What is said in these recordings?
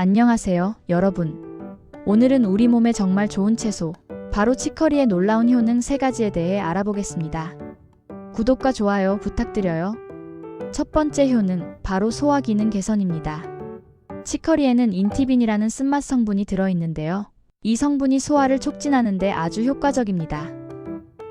안녕하세요, 여러분. 오늘은 우리 몸에 정말 좋은 채소, 바로 치커리의 놀라운 효능 3가지에 대해 알아보겠습니다. 구독과 좋아요 부탁드려요. 첫 번째 효능, 바로 소화 기능 개선입니다. 치커리에는 인티빈이라는 쓴맛 성분이 들어있는데요. 이 성분이 소화를 촉진하는데 아주 효과적입니다.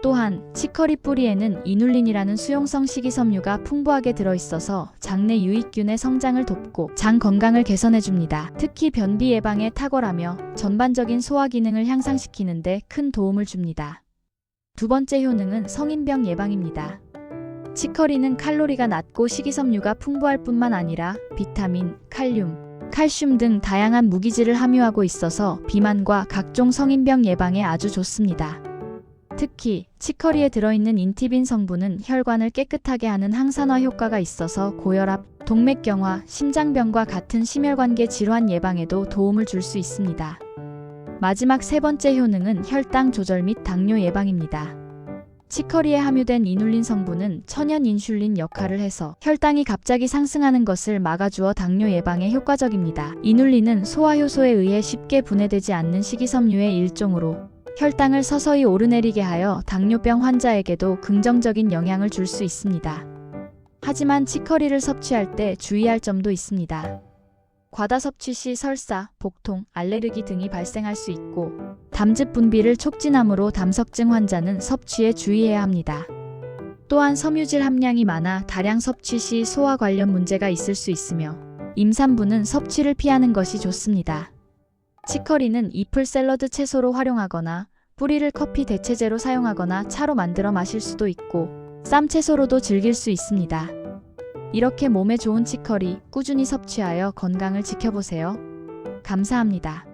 또한 치커리 뿌리에는 이눌린이라는 수용성 식이섬유가 풍부하게 들어있어서 장내 유익균의 성장을 돕고 장 건강을 개선해줍니다. 특히 변비 예방에 탁월하며 전반적인 소화 기능을 향상시키는데 큰 도움을 줍니다. 두 번째 효능은 성인병 예방입니다. 치커리는 칼로리가 낮고 식이섬유가 풍부할 뿐만 아니라 비타민, 칼륨, 칼슘 등 다양한 무기질을 함유하고 있어서 비만과 각종 성인병 예방에 아주 좋습니다. 특히 치커리에 들어있는 인티빈 성분은 혈관을 깨끗하게 하는 항산화 효과가 있어서 고혈압, 동맥경화, 심장병과 같은 심혈관계 질환 예방에도 도움을 줄 수 있습니다. 마지막 세 번째 효능은 혈당 조절 및 당뇨 예방입니다. 치커리에 함유된 이눌린 성분은 천연 인슐린 역할을 해서 혈당이 갑자기 상승하는 것을 막아주어 당뇨 예방에 효과적입니다. 이눌린은 소화효소에 의해 쉽게 분해되지 않는 식이섬유의 일종으로 혈당을 서서히 오르내리게 하여 당뇨병 환자에게도 긍정적인 영향을 줄 수 있습니다. 하지만 치커리를 섭취할 때 주의할 점도 있습니다. 과다 섭취 시 설사, 복통, 알레르기 등이 발생할 수 있고 담즙 분비를 촉진하므로 담석증 환자는 섭취에 주의해야 합니다. 또한 섬유질 함량이 많아 다량 섭취 시 소화 관련 문제가 있을 수 있으며 임산부는 섭취를 피하는 것이 좋습니다. 치커리는 잎을 샐러드 채소로 활용하거나 뿌리를 커피 대체제로 사용하거나 차로 만들어 마실 수도 있고 쌈 채소로도 즐길 수 있습니다. 이렇게 몸에 좋은 치커리 꾸준히 섭취하여 건강을 지켜보세요. 감사합니다.